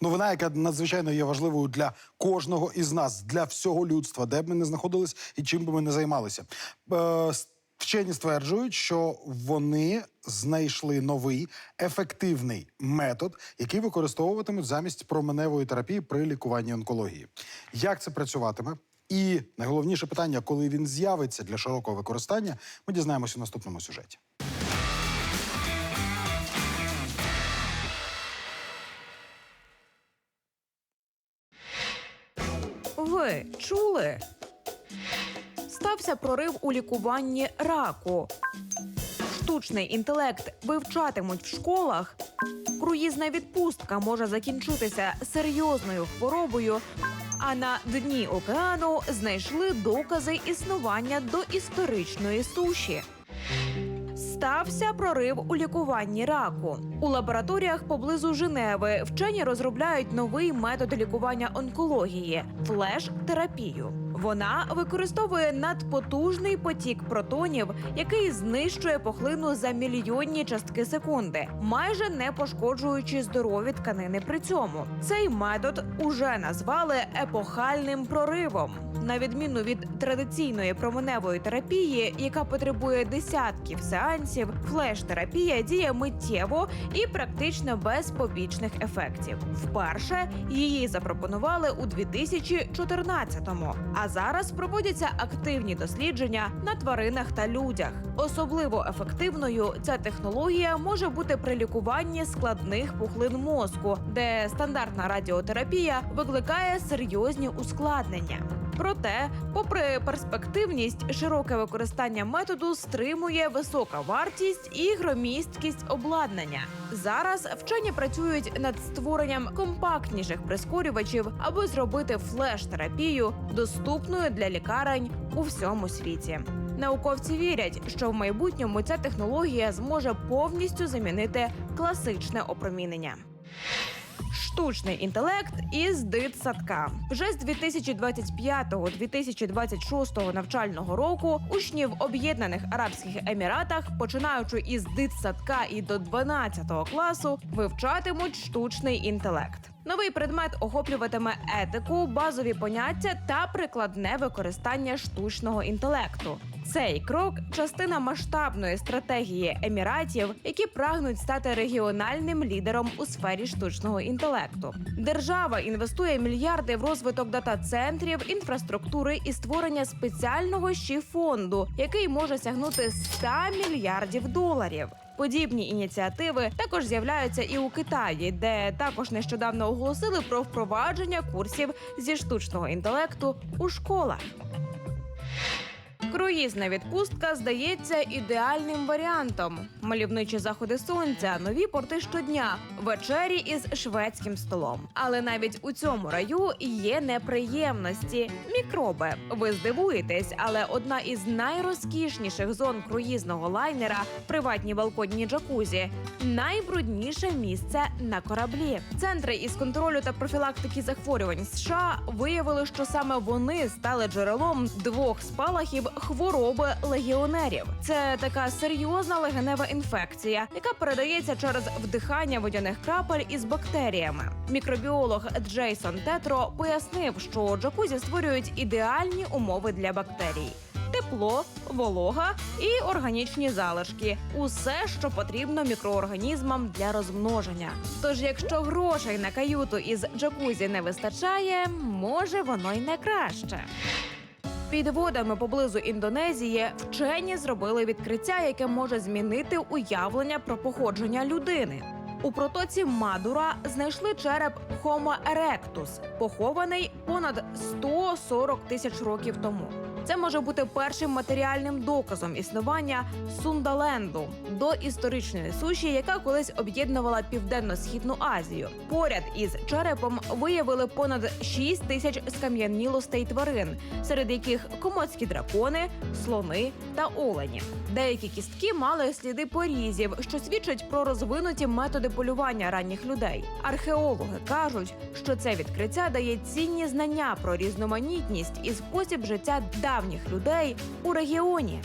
Новина, яка надзвичайно є важливою для кожного із нас, для всього людства, де б ми не знаходились і чим би ми не займалися. Е, Вчені стверджують, що вони знайшли новий ефективний метод, який використовуватимуть замість променевої терапії при лікуванні онкології. Як це працюватиме? І найголовніше питання, коли він з'явиться для широкого використання, ми дізнаємося у наступному сюжеті. Ви чули? Стався прорив у лікуванні раку. Штучний інтелект вивчатимуть в школах. Круїзна відпустка може закінчитися серйозною хворобою. А на дні океану знайшли докази існування доісторичної суші. Стався прорив у лікуванні раку. У лабораторіях поблизу Женеви вчені розробляють новий метод лікування онкології флеш-терапію. Вона використовує надпотужний потік протонів, який знищує пухлину за мільйонні частки секунди, майже не пошкоджуючи здорові тканини при цьому. Цей метод уже назвали епохальним проривом. На відміну від традиційної променевої терапії, яка потребує десятків сеансів, флеш-терапія діє миттєво і практично без побічних ефектів. Вперше її запропонували у 2014-му, а зараз проводяться активні дослідження на тваринах та людях. Особливо ефективною ця технологія може бути при лікуванні складних пухлин мозку, де стандартна радіотерапія викликає серйозні ускладнення. Проте, попри перспективність, широке використання методу стримує висока вартість і громісткість обладнання. Зараз вчені працюють над створенням компактніших прискорювачів, аби зробити флеш-терапію доступною для лікарень у всьому світі. Науковці вірять, що в майбутньому ця технологія зможе повністю замінити класичне опромінення. Штучний інтелект із дитсадка вже з 2025-2026 навчального року учнів Об'єднаних Арабських Еміратах, починаючи із дитсадка і до 12 класу, вивчатимуть штучний інтелект. Новий предмет охоплюватиме етику, базові поняття та прикладне використання штучного інтелекту. Цей крок частина масштабної стратегії еміратів, які прагнуть стати регіональним лідером у сфері штучного інтелекту. Держава інвестує мільярди в розвиток дата-центрів, інфраструктури і створення спеціального ще фонду, який може сягнути 100 мільярдів доларів. Подібні ініціативи також з'являються і у Китаї, де також нещодавно оголосили про впровадження курсів зі штучного інтелекту у школах. Круїзна відпустка здається ідеальним варіантом. Мальовничі заходи сонця, нові порти щодня, вечері із шведським столом. Але навіть у цьому раю є неприємності мікроби. Ви здивуєтесь, але одна із найрозкішніших зон круїзного лайнера приватні балконні джакузі найбрудніше місце на кораблі. Центри із контролю та профілактики захворювань США виявили, що саме вони стали джерелом двох спалахів хвороби легіонерів. Це така серйозна легенева інфекція, яка передається через вдихання водяних крапель із бактеріями. Мікробіолог Джейсон Тетро пояснив, що джакузі створюють ідеальні умови для бактерій. Тепло, волога і органічні залишки усе, що потрібно мікроорганізмам для розмноження. Тож, якщо грошей на каюту із джакузі не вистачає, може воно й не краще. Під водами поблизу Індонезії вчені зробили відкриття, яке може змінити уявлення про походження людини. У протоці Мадура знайшли череп Homo erectus, похований понад 140 тисяч років тому. Це може бути першим матеріальним доказом існування Сундаленду до історичної суші, яка колись об'єднувала південно-східну Азію. Поряд із черепом виявили понад 6 тисяч скам'янілостей тварин, серед яких комоцькі дракони, слони та олені. Деякі кістки мали сліди порізів, що свідчать про розвинуті методи полювання ранніх людей. Археологи кажуть, що це відкриття дає цінні знання про різноманітність і спосіб життя давніх людей у регіоні.